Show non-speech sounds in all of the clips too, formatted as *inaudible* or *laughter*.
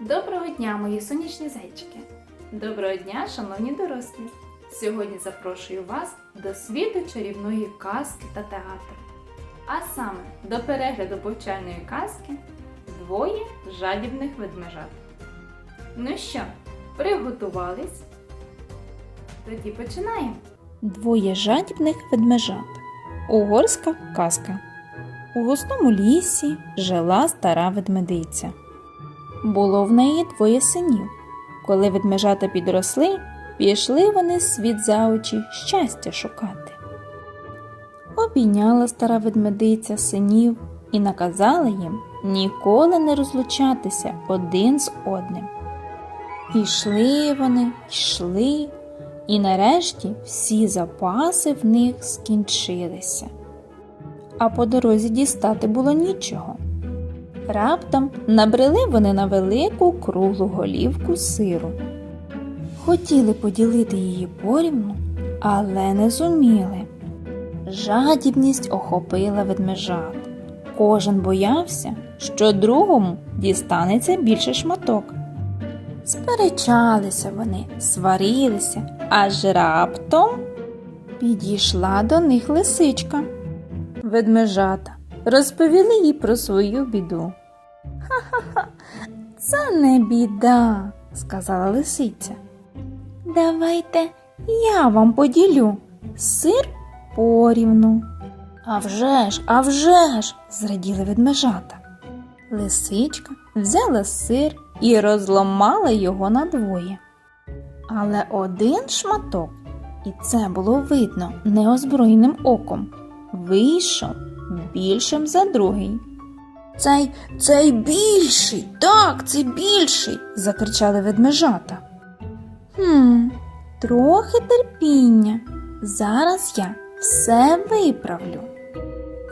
Доброго дня, мої сонячні зайчики! Доброго дня, шановні дорослі! Сьогодні запрошую вас до світу чарівної казки та театру. А саме до перегляду повчальної казки двоє жадібних ведмежат. Ну що, приготувались? Тоді починаємо. Двоє жадібних ведмежат. Угорська казка. У густому лісі жила стара ведмедиця. Було в неї двоє синів. Коли ведмежата підросли, пішли вони світ за очі щастя шукати. Обійняла стара ведмедиця синів і наказала їм ніколи не розлучатися один з одним. Ішли вони, йшли, і нарешті всі запаси в них скінчилися. А по дорозі дістати було нічого. Раптом набрели вони на велику круглу голівку сиру. Хотіли поділити її порівну, але не зуміли. Жадібність охопила ведмежат. Кожен боявся, що другому дістанеться більше шматок. Сперечалися вони, сварилися, аж раптом підійшла до них лисичка. Ведмежата розповіли їй про свою біду. Ха-ха-ха, *laughs* це не біда, сказала лисиця. Давайте я вам поділю сир порівну. А вже ж, а вже ж, зраділи ведмежата. Лисичка взяла сир і розламала його надвоє. Але один шматок, і це було видно неозброєним оком, вийшов більшим за другий. Цей, цей більший, так, це більший, закричали ведмежата. Хм, трохи терпіння. Зараз я все виправлю.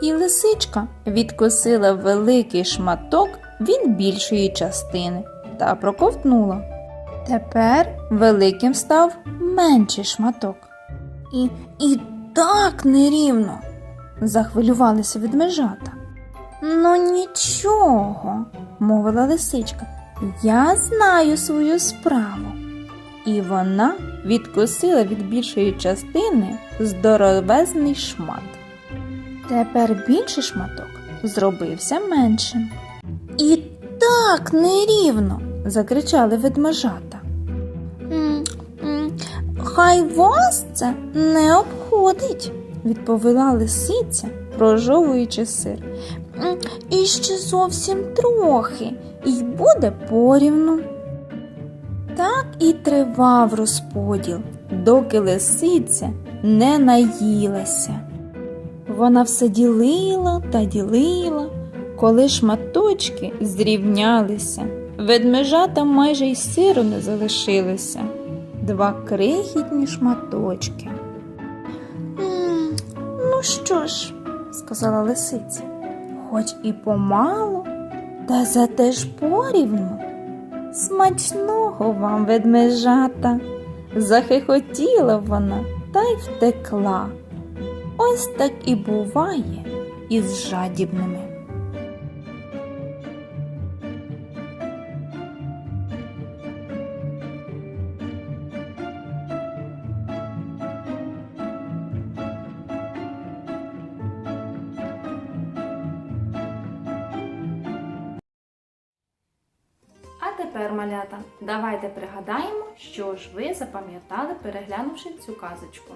І лисичка відкусила великий шматок від більшої частини та проковтнула. Тепер великим став менший шматок. І, і так нерівно, захвилювалися ведмежата. Ну нічого, мовила лисичка, я знаю свою справу. І вона відкусила від більшої частини здоровезний шмат. Тепер більший шматок зробився меншим. І так нерівно, закричали ведмежата. «М, м, Хай вас це не обходить, відповіла лисиця, прожовуючи сир. «М, І ще зовсім трохи, і буде порівну. Так і тривав розподіл, доки лисиця не наїлася. Вона все ділила та ділила, коли шматочки зрівнялися. Ведмежата майже й сиру не залишилося. Два крихітні шматочки. «М, Ну що ж, сказала лисиця, хоч і помалу, та зате ж порівну. Смачного вам, ведмежата, захихотіла вона та й втекла. Ось так і буває із жадібними. Тепер, малята, давайте пригадаємо, що ж ви запам'ятали, переглянувши цю казочку.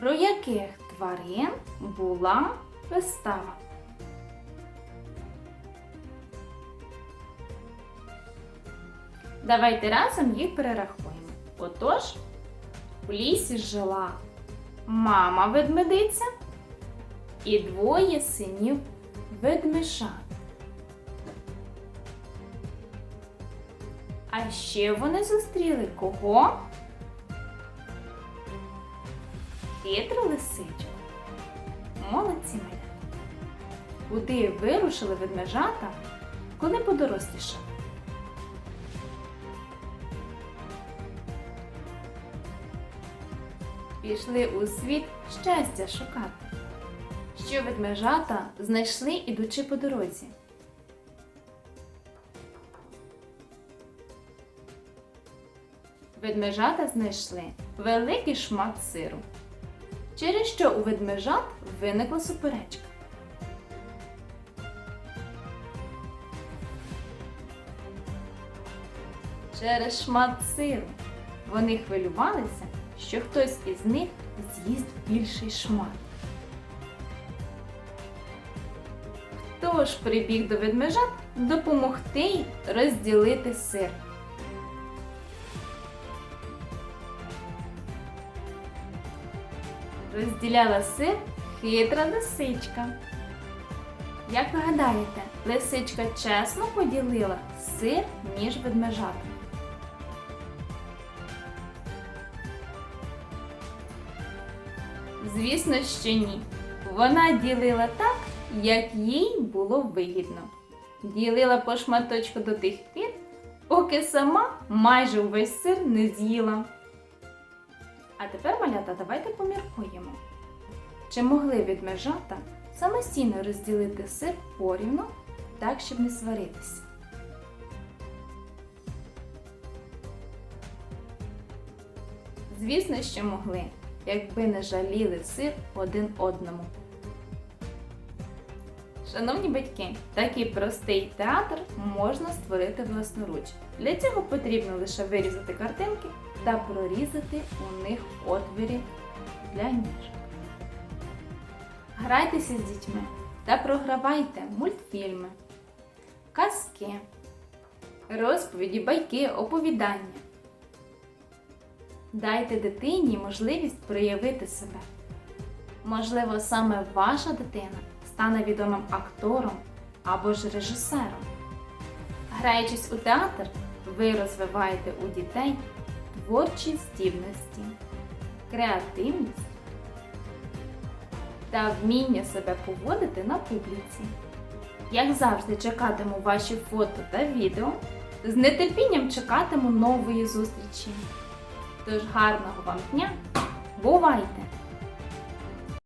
Про яких тварин була вистава? Давайте разом їх перерахуємо. Отож, у лісі жила мама ведмедиця і двоє синів ведмежат. А ще вони зустріли кого? Хитру лисичку. Молодці малята. Куди вирушили ведмежата, коли подорослішали? Пішли у світ щастя шукати. Що ведмежата знайшли, ідучи по дорозі? Ведмежата знайшли великий шмат сиру, через що у ведмежат виникла суперечка. Через шмат сиру вони хвилювалися, що хтось із них з'їсть більший шмат. Хто ж прибіг до ведмежат допомогти розділити сир? Розділяла сир хитра лисичка. Як ви гадаєте, лисичка чесно поділила сир між ведмежатами? Звісно, що ні. Вона ділила так, як їй було вигідно. Ділила по шматочку до тих пір, поки сама майже увесь сир не з'їла. А тепер, малята, давайте поміркуємо. Чи могли відмежата самостійно розділити сир порівну, так, щоб не сваритися? Звісно, що могли, якби не жаліли сир один одному. Шановні батьки, такий простий театр можна створити власноруч. Для цього потрібно лише вирізати картинки та прорізати у них отвірі для ніжок. Грайтеся з дітьми та програвайте мультфільми, казки, розповіді, байки, оповідання. Дайте дитині можливість проявити себе. Можливо, саме ваша дитина стане відомим актором або ж режисером. Граючись у театр, ви розвиваєте у дітей творчі здібності, креативність та вміння себе поводити на публіці. Як завжди, чекатиму ваші фото та відео. З нетерпінням чекатиму нової зустрічі. Тож гарного вам дня! Бувайте!